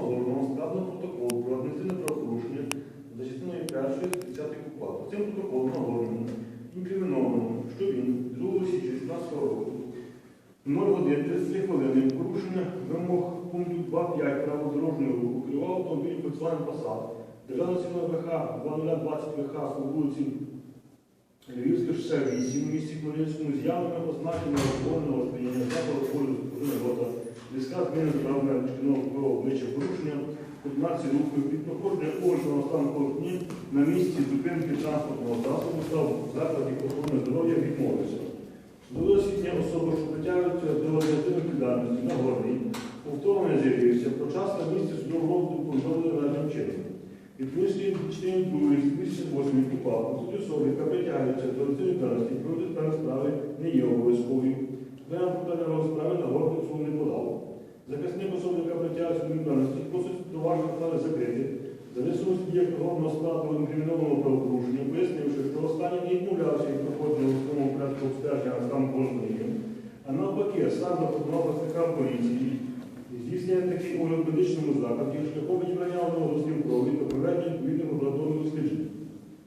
Горного складено протокол про адміністративне правопорушення за частиною першої 30 КУПА. Цим протоколом Нагорному інкриміновано, що він 2 січня 17 року 0 годин 33 хвилини порушення вимог пункту 2.5 правил дорожнього руху керував автомобіль Volkswagen Passat державного сім'я ВХ 2020 ВХ по вулиці Львівське шосе 8 в місті Хмельницькому з явними ознаками алкогольного споживання рота, близька зміна здоров'я шкільного хворого обличчя порушення координації руху під проходження кожного стану полотні на місці зупинки транспортного засобу в закладі охорони здоров'я відмовився. До освітня особа, що притягується до відповідальності на горній, повторно з'явився, про час на місці судового розгляду повідомили належним чином. Відповідності частини 2 2008 КУПА у суді особи, яка притягується до відповідальності, проводить справи не є обов'язковою. Прямо про справи на горну суд не подав. Захисник особи, яка притягується до відповідальності, просить провадження справи закрити. За висунутих діях горного складу інкримінованого правопорушення, пояснивши, що останній не відмовлявся від проходження у своєму порядку обстеження стан кожної, а навпаки, сам запропонував працівникам поліції здійснення такий огляд в медичному закладі шляхом відбрання одного з крові та проведення.